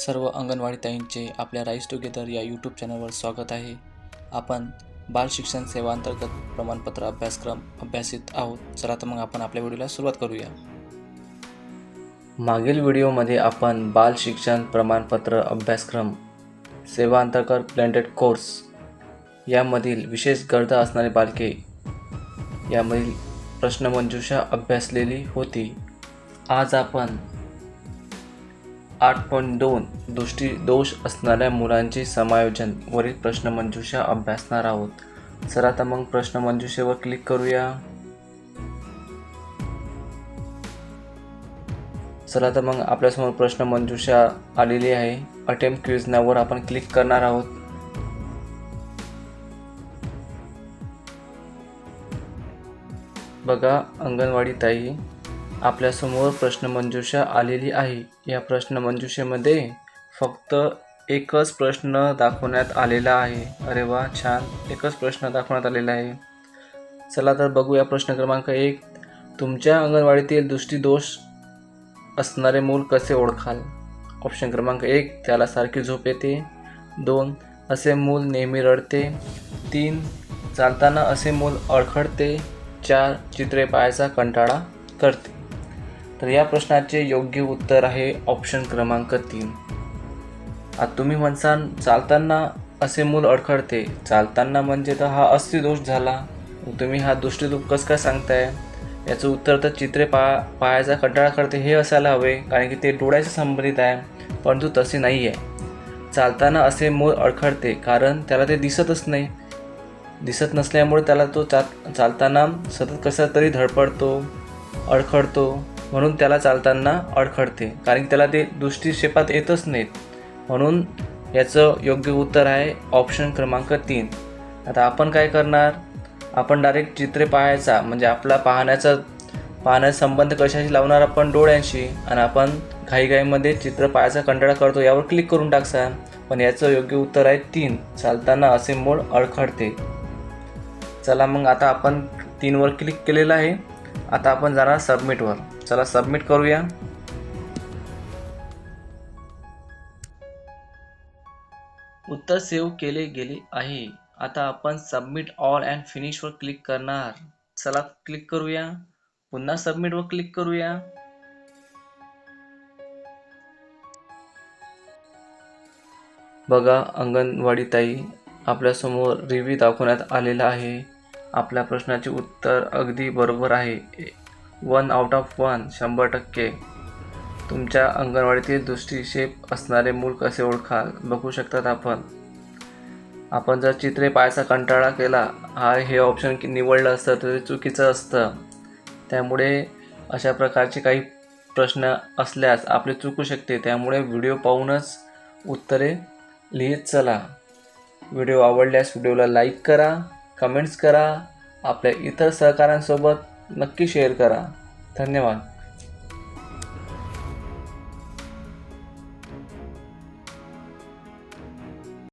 सर्व अंगणवाडी ताईंचे आपल्या rice together या यूट्यूब चॅनलवर स्वागत आहे. आपण बाल शिक्षण सेवा अंतर्गत प्रमाणपत्र अभ्यासक्रम अभ्यासित आहोत. चला तर मग आपण आपल्या व्हिडिओला सुरुवात करूया. मागील व्हिडिओमध्ये आपण बाल शिक्षण प्रमाणपत्र अभ्यासक्रम सेवा अंतर्गत ब्लेंडेड कोर्स यामधील विशेष गरजा असणारे बालके यामधील प्रश्नमंजुषा अभ्यासलेली होती. आज आपण आठ पॉईंट दोन दृष्टी दोष असणाऱ्या मुलांचे समायोजन. वरील प्रश्नमंजुषा अभ्यासणार आहोत. चला तर मग प्रश्नमंजुषेवर क्लिक करूया. चला तर मग आपल्यासमोर प्रश्नमंजुषा आलेली आहे. अटेम्प्ट क्विज नावर आपण क्लिक करणार आहोत. बघा अंगणवाडी ताई. आपल्यासमोर प्रश्नमंजुषा आलेली आहे. या प्रश्नमंजुषेमध्ये फक्त एकच प्रश्न दाखवण्यात आलेला आहे. अरे वा छान. एकच प्रश्न दाखवण्यात आलेला आहे. चला तर बघूया प्रश्न क्रमांक एक. तुमच्या अंगणवाडीतील दृष्टीदोष असणारे मूल कसे ओळखाल? ऑप्शन क्रमांक एक त्याला सारखी झोप येते. दोन असे मूल नेहमी रडते. तीन चालताना असे मूल अडखडते. चार चित्रे पाहायचा कंटाळा करते. तर या प्रश्नाचे योग्य उत्तर आहे ऑप्शन क्रमांक तीन. आता तुम्ही म्हणसान चालताना असे मूल अडखडते चालताना म्हणजे तर हा अस्थिदोष झाला. तुम्ही हा दृष्टीदोष कसं काय सांगताय? याचं उत्तर तर चित्रे पा पाहायचा कंटाळा करते हे असायला हवे कारण की ते डोळ्याशी संबंधित आहे परंतु तसे नाही आहे चालताना असे मूल अडखडते कारण त्याला ते दिसतच नाही. दिसत नसल्यामुळे त्याला तो चा चालताना सतत कसा तरी धडपडतो अडखडतो म्हणून त्याला चालताना अडखडते. कारण की त्याला ते दृष्टीक्षेपात येतच नाहीत. म्हणून याचं योग्य उत्तर आहे ऑप्शन क्रमांक तीन. आता आपण काय करणार? आपण डायरेक्ट चित्रे पाहायचा म्हणजे आपला पाहण्याचा पाहण्याचा संबंध कशाशी लावणार आपण? डोळ्यांशी. आणि आपण घाईघाईमध्ये चित्र पाहायचा कंटाळा करतो यावर क्लिक करून टाकसा. पण याचं योग्य उत्तर आहे तीन. चालताना असे मूळ अडखडते. चला मग आता आपण तीनवर क्लिक केलेलं आहे. आता आपण जाणार सबमिटवर चला सबमिट करूया. उत्तर सेव्ह केले गेले आहे. आता आपण सबमिट ऑल अँड फिनिशवर क्लिक करणार. चला क्लिक करूया. पुन्हा सबमिटवर क्लिक करूया. बघा अंगणवाडी ताई आपल्यासमोर रिव्ह्यू दाखवण्यात आलेला आहे. आपल्या प्रश्नाचे उत्तर अगदी बरोबर आहे. वन आउट ऑफ वन शंभर टक्के. तुमच्या अंगणवाडीतील दृष्टीक्षेप असणारे मूल कसे ओळखाल बघू शकतात आपण. आपण जर चित्रे पाहायचा कंटाळा केला हा हे ऑप्शन निवडलं असतं तर ते चुकीचं असतं. त्यामुळे अशा प्रकारचे काही प्रश्न असल्यास आपले चुकू शकते. त्यामुळे व्हिडिओ पाहूनच उत्तरे लिहित चला. व्हिडिओ आवडल्यास व्हिडिओला लाईक करा कमेंट्स करा. आपल्या इतर सहकाऱ्यांसोबत नक्की शेअर करा. धन्यवाद.